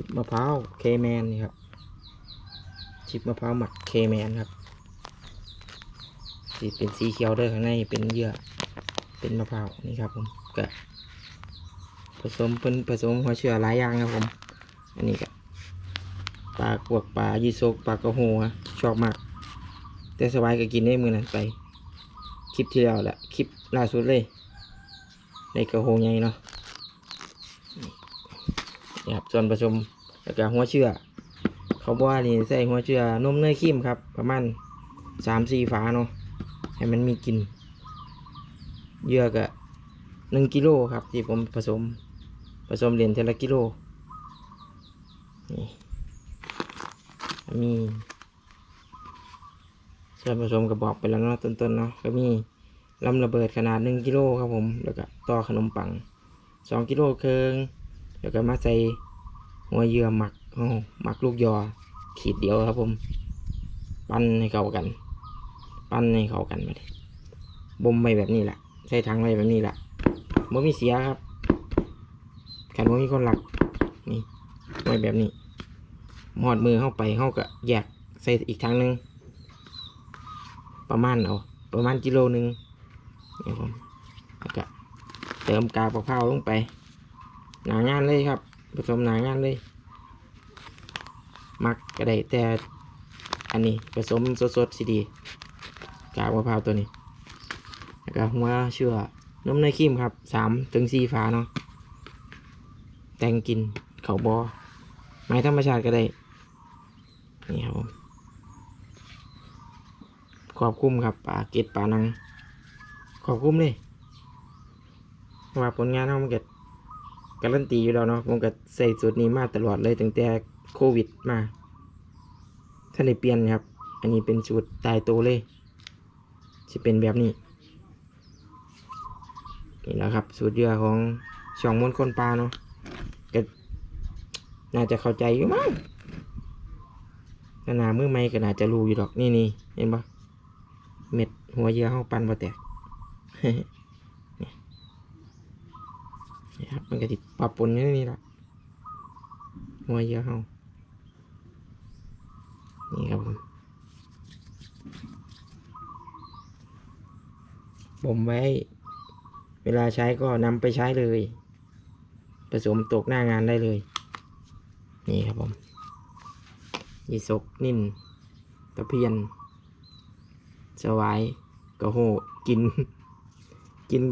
ชิปมะพร้าวเคแมนนี่ครับ ชิปมะพร้าวหมักเคแมนครับสีเป็นสีเขียวด้อข้างในเป็นเยื่อเป็นมะพร้าวนี่ครับผมก็ผสมเป็นผสมหัวเชื้อหลายอย่างครับผม อันนี้ก็ปลากวกปลายีโซกปลากระโหฮะชอบมาก แต่สบายก็กินได้มือนั้นไป คลิปที่แล้วแหละคลิปล่าสุดเลย ในกระโหใหญ่เนาะ นี่ครับส่วนผสมแล้วก็หัวเชื้อเขาบอกว่านี่ใส่หัวเชื้อนมเนยครีมครับ ประมาณสามสี่ฝาเนาะให้มันมีกลิ่นเยื่อก็หนึ่งกิโลครับ ที่ผมผสม ผสมเหรียญเทละกิโลนี่มีส่วนผสมกระบอกไปแล้วเนาะต้นๆเนาะก็มีลำระเบิดขนาดหนึ่งกิโลครับผม แล้วก็ต่อขนมปังสองกิโลเครึ่ง แล้วก็มาใส่หัวเยื่อหมักอ๋อหมักลูกยอ ขีดเดียวครับผม ปั้นให้เข้ากัน ปั้นให้เข้ากันมาบ่มไว้แบบนี้แหละใส่ถังไว้แบบนี้แหละบ่มีเสียครับขันบ่มีคนหลัก นี่ไว้แบบนี้หมอดมือเข้าไปเข้าก็แยกใส่อีกทางหนึ่งประมาณเอาประมาณกิโลหนึ่งนี่ผมแล้วก็เติมกากมะพร้าวลงไป หนางานเลยครับผสมหนางานเลย มักก็ได้แต่อันนี้ผสมสดๆสิดีกากมะพร้าวตัวนี้แล้วก็หัวเชื่อนมเนยครีมครับสามถึงสี่ฝาเนาะแตงกินเขาบอไม้ธรรมชาติก็ได้นี่ครับผมขอบคุ้มครับปลาเกตปลานัง ขอบคุ้มเลยเพราะว่าผลงานเขามันเกิด การันตีอยู่แล้วเนาะผมก็ใส่สูตรนี้มาตลอดเลยตั้งแต่โควิดมาท่าได้เปลี่ยนครับ อันนี้เป็นสูตรตายตัวเลยจะเป็นแบบนี้ นี่แหละครับ สูตรเยื่อของช่องมนคนปลาเนาะก็น่าจะเข้าใจอยู่มั้งขนาดมือไม่ก็น่าจะรู้อยู่ดอกนี่นี่เห็นปะเม็ดหัวเยื่อห้าปันบ่แตก นี่ครับมันก็ติดปรับปนอยู่ในนี่แหละหัวเยื่อเฮานี่ครับผมบ่มไว้ เวลาใช้ก็นำไปใช้เลย ผสมตกหน้างานได้เลย นี่ครับผมยีสกนิ่นตะเพียน สวายกระโหกิน กิน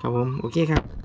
ครับผม โอเคครับ